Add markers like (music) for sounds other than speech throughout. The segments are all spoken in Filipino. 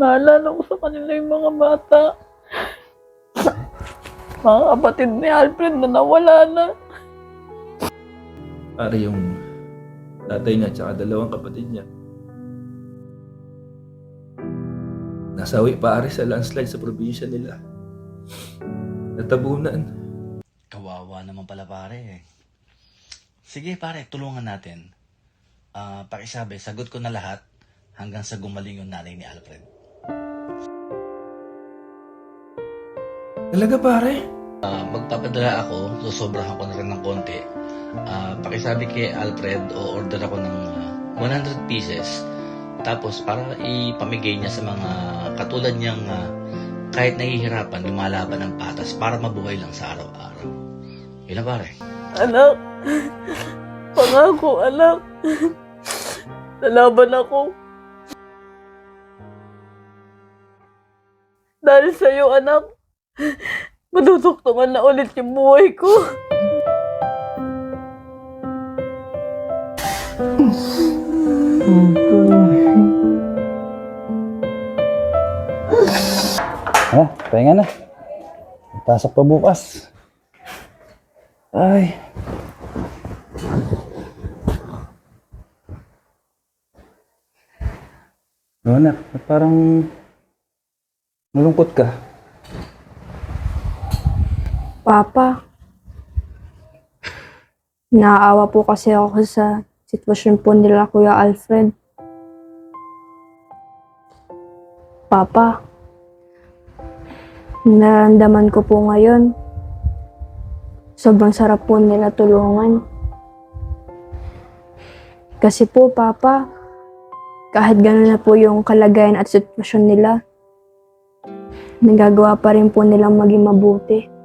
Naalala ko sa kanila yung mga bata. Mga kapatid ni Alfred na nawala na. Pare yung tatay niya tsaka dalawang kapatid niya. Nasawi pare sa landslide sa probinsya nila. Natabunan. Kawawa naman pala pare. Sige pare, tulungan natin. Ah, pakisabi, sagot ko na lahat hanggang sa gumaling yung nanay ni Alfred. Talaga pare? Ah, magpapadala ako, susobrahan ko na rin ng konti. Ah, pakisabi kay Alfred o order ako ng ah, 100 pieces. Tapos para ipamigay niya sa mga katulad niyang ah, kahit nahihirapan, lumalaban ng patas para mabuhay lang sa araw-araw. Yun na pare. Anak, pangako anak. Lalaban ako. Dahil sa'yo anak, maduduktungan na ulit yung buhay ko. Ha? Pahinga na. Pasok pa bukas. Ay. Ba't parang nalungkot ka? Papa, naaawa po kasi ako sa sitwasyon po nila Kuya Alfred. Papa, nararamdaman ko po ngayon, sobrang sarap po nila tulungan. Kasi po, Papa, kahit gano'n na po yung kalagayan at sitwasyon nila, nagagawa pa rin po nilang maging mabuti.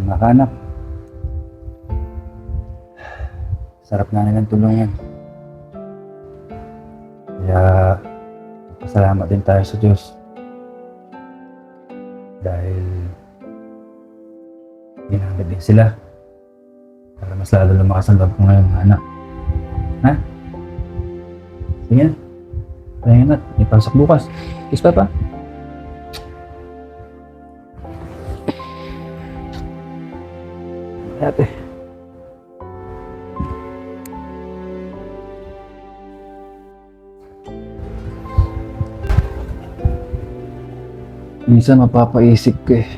Tama ka, anak. Sarap nga nilang tulungan. Kaya, pasalamat din tayo sa Diyos. Dahil, ginamit din sila. Para mas lalo lumakas ang loob ko ngayon, anak. Ha? Sige na. Pahinga na. Ipasok bukas. Kiss pa pa. Ate. Minsan mapapaisip ko eh.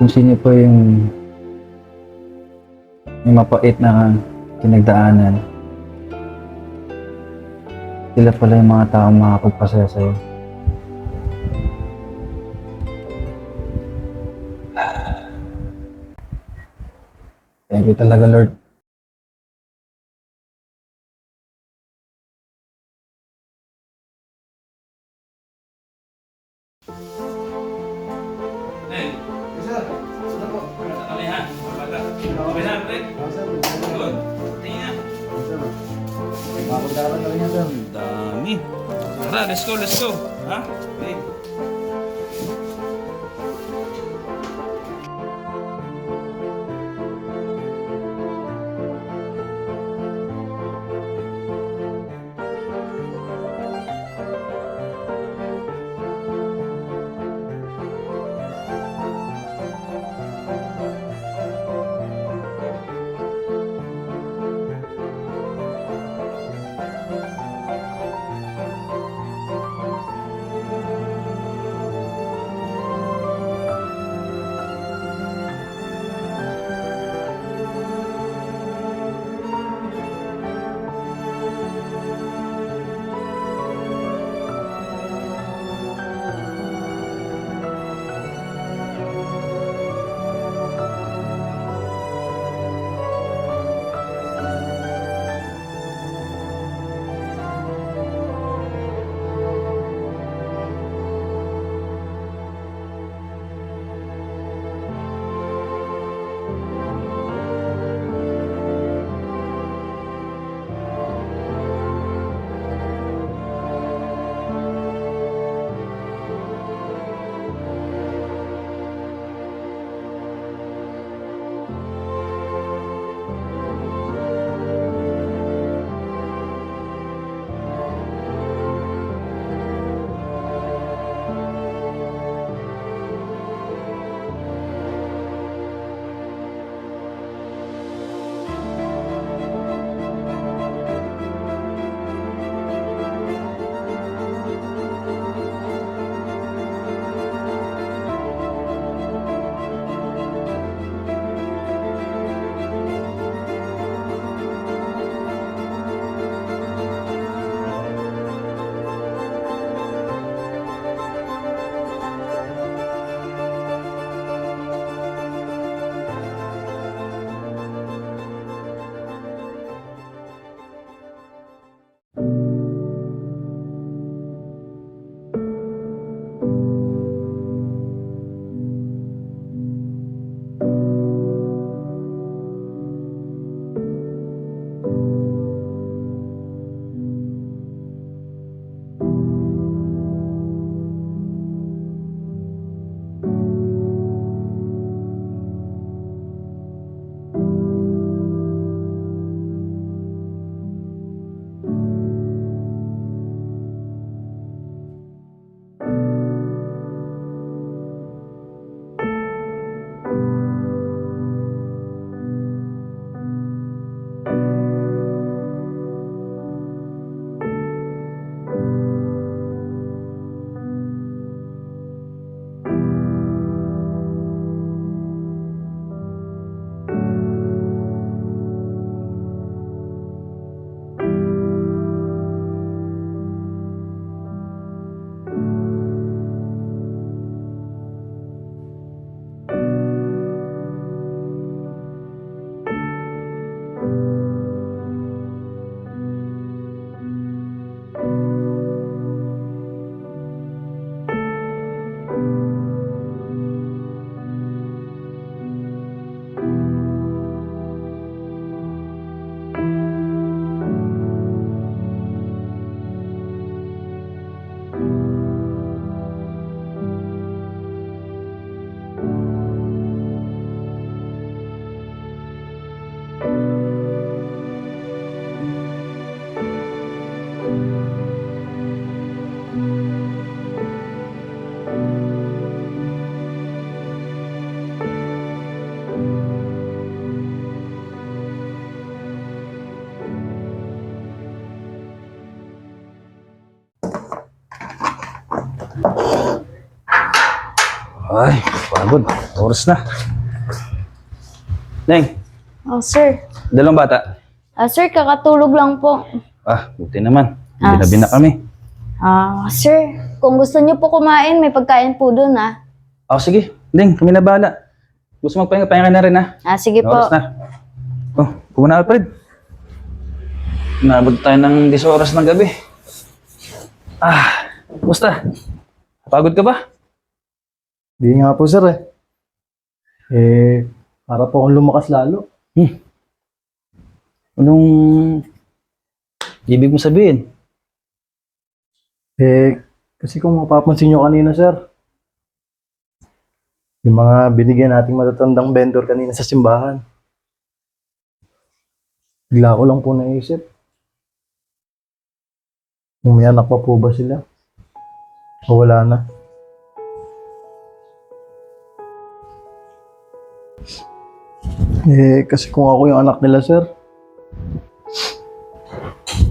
Kung sino pa yung yung mapait na pinagdaanan. Sila pala yung mga taong makakapagpasaya sa'yo. Thank you talaga, Lord. Ay, pagod. Oras na. Neng, Oh, sir. dalawang bata. Ah, sir, kakatulog lang po. Ah, buti naman. Ah, Binabi na kami. Ah, sir, kung gusto niyo po kumain, may pagkain po doon, ah. Oh, sige. Neng, kami na bahala. Gusto magpahinga, pahinga na rin ha. Ah, sige po. Oras na. Oh, puno na Alfred. Nabot tayo ng 10 oras ng gabi. Ah, kumusta? Pagod ka ba? Di nga po, sir eh. Eh, para po akong lumakas lalo. Anong ibig mo sabihin? Eh, kasi kung mapapansin nyo kanina, sir, yung mga binigyan nating matatandang vendor kanina sa simbahan. Bigla ko lang po naisip. Kung may anak pa po ba sila? O wala na? Eh, kasi kung ako yung anak nila, sir,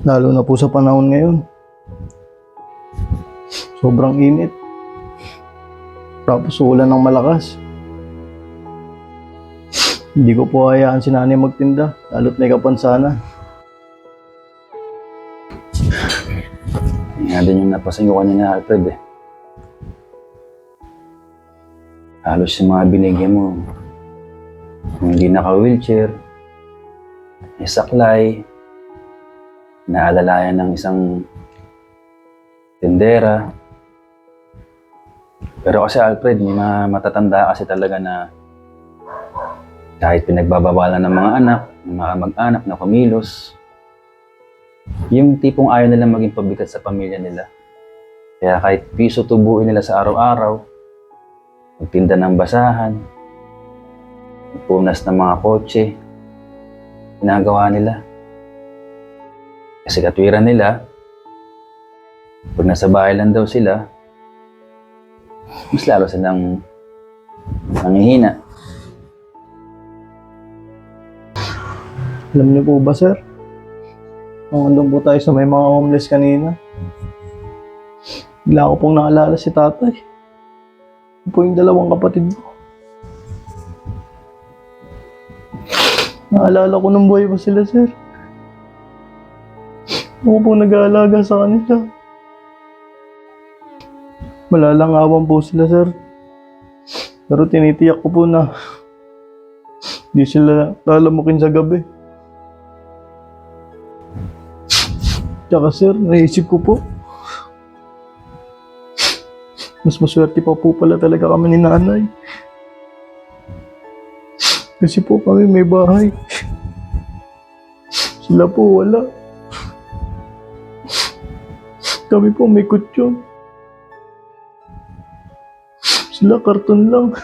lalo na po sa panahon ngayon, Sobrang init. Tapos ulan ng malakas. Hindi ko po hayaan si nanay magtinda, lalo't may kapansanan. Yan nga din yung napasin ko kanina, Alfred eh. Halos yung mga binigyan mo, hindi naka-wheelchair, may saklay, naalalayan ng isang tindera. Pero kasi Alfred, may mga matatanda kasi talaga na kahit pinagbabawalan ng mga anak, ng mga mag-anak na kumilos, yung tipong ayaw nila maging pabigat sa pamilya nila. Kaya kahit piso tubuin nila sa araw-araw, magtinda ng basahan, magpunas ng mga kotse, ginagawa nila. Kasi katwiran nila, pag nasa bahay lang daw sila, mas lalo silang nangihina. Alam niyo po ba, sir? Kung andun po tayo sa may mga homeless kanina, bigla ko pong naalala si tatay. Yun po yung dalawang kapatid ko. Naalala ko nung buhay pa sila, sir. Ako po nag-aalaga sa kanila. Malalangawan po sila, sir. Pero tinitiyak ko po na hindi sila lalamukin sa gabi. Tsaka sir, naisip ko po. Mas maswerte pa po pala talaga kami ni nanay. Kasi po kami may bahay. Sila po wala. Kami po may kutsyon. Sila karton lang.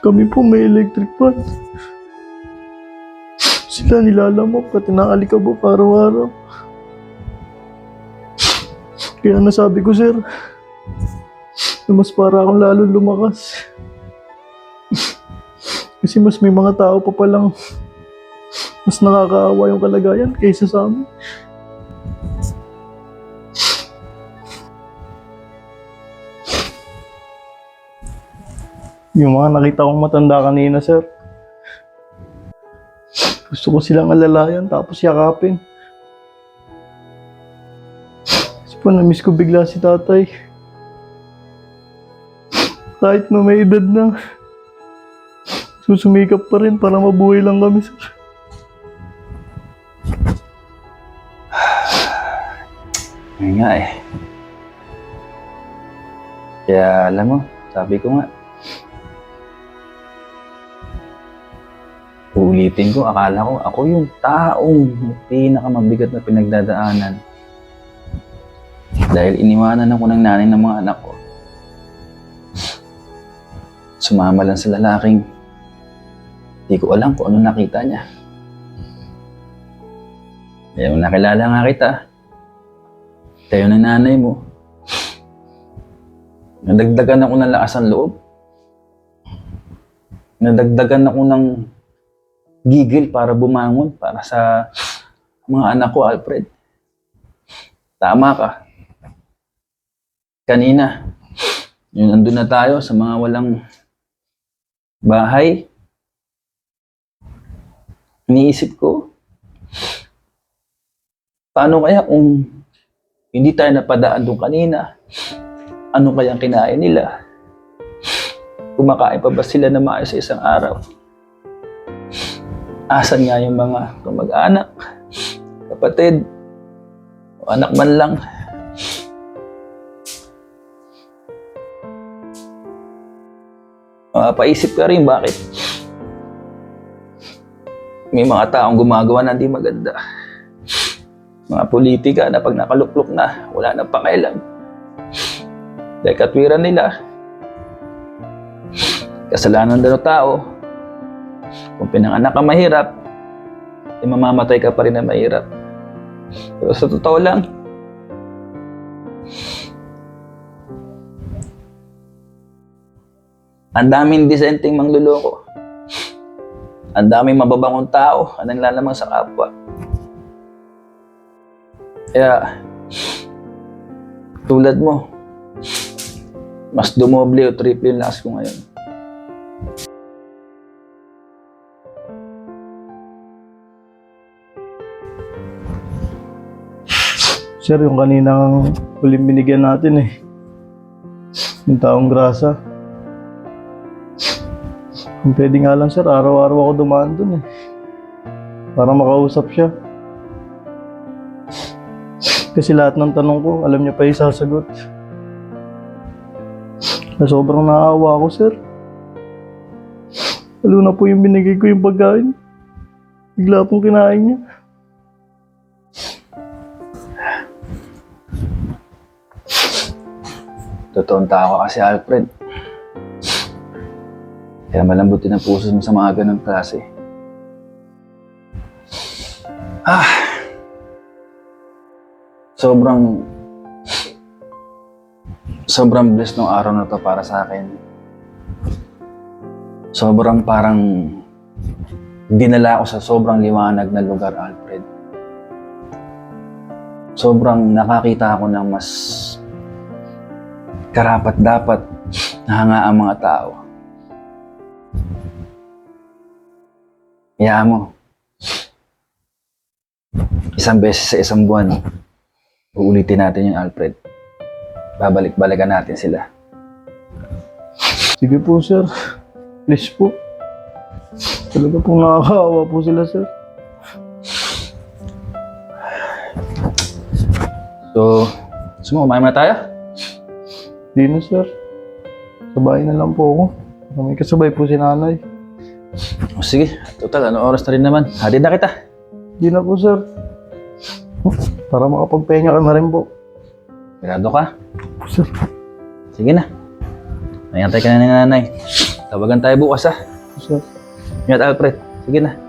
Kami po may electric fan. Sila nilalamok at inaalikabok araw-araw. Kaya nasabi ko, sir, na mas para akong lalo lumakas. Kasi mas may mga tao pa palang mas nakakaawa yung kalagayan kaysa sa amin. Yung mga nakita kong matanda kanina, sir. Gusto ko silang alalayan tapos yakapin. Kasi po, na-miss ko bigla si tatay. Kahit na may edad na, susumikap pa rin para mabuhay lang kami, sir. (sighs) Yun nga eh. Kaya alam mo, sabi ko nga, uulitin ko, akala ko ako yung taong pinakamabigat na pinagdadaanan. Dahil iniwanan ako ng nanay ng mga anak ko. Sumama lang sa lalaking hindi ko alam kung ano nakita niya. Kaya nakilala nga kita, tayo ng nanay mo. Nadagdagan ako ng lakas ng loob. Nadagdagan ako ng gigil para bumangon para sa mga anak ko, Alfred. Tama ka. Kanina, Yung nandun na tayo sa mga walang bahay. Iniisip ko, paano kaya kung hindi tayo napadaan doon kanina? Ano kaya ang kinain nila? Kumakain pa ba sila na maayos sa isang araw? Asan nga yung mga kamag-anak, kapatid, o anak man lang? Mapaisip ka rin bakit may mga taong gumagawa na di maganda. Mga politika na pag nakaluklok na, wala nang pakailan. Dahil katwiran nila, kasalanan ng tao, kung pinanganak ka mahirap, eh mamamatay ka pa rin na mahirap. Pero sa totoo lang, ang daming disenteng mangluloko. Ang daming mababangong tao ang naglalamang sa kapwa. Kaya, tulad mo, mas dumoble o triple yung lakas ko ngayon. Sir, yung kaninang huling binigyan natin eh. Yung taong grasa. Pwede nga lang sir, araw-araw ako dumaan dun eh. Para makausap siya. Kasi lahat ng tanong ko, alam niya pa yung sasagot. Na sobrang naawa ako, sir. Lalo na po yung binigay ko yung pagkain. Bigla pong kinain niya. Totoong tao ka kasi, Alfred. Kaya malambutin ang puso mo sa mga ganong klase. Ah! Sobrang... Sobrang blessed ng araw na to para sa akin. Sobrang parang... Dinala ako sa sobrang liwanag na lugar, Alfred. Sobrang nakakita ako ng mas karapat dapat na hanga ang mga tao. Hayaan mo. Isang beses sa isang buwan, uulitin natin yung Alfred. Babalik-balikan natin sila. Sige po, sir. Please po. Talaga pong nakakaawa po sila, sir. So, sumo, kumain na tayo? Di na, sir. Sa bahay na lang po ako. May kasabay po si nanay. O sige, total, ano oras na rin naman. Hatid na kita. Di na po, sir. Para makapagpahinga ka na rin po. Mirado ka. Sir. Sige na. Mayantay ka na ni nanay. Tawagan tayo bukas ha. Sir. Ingat Alfred. Sige na.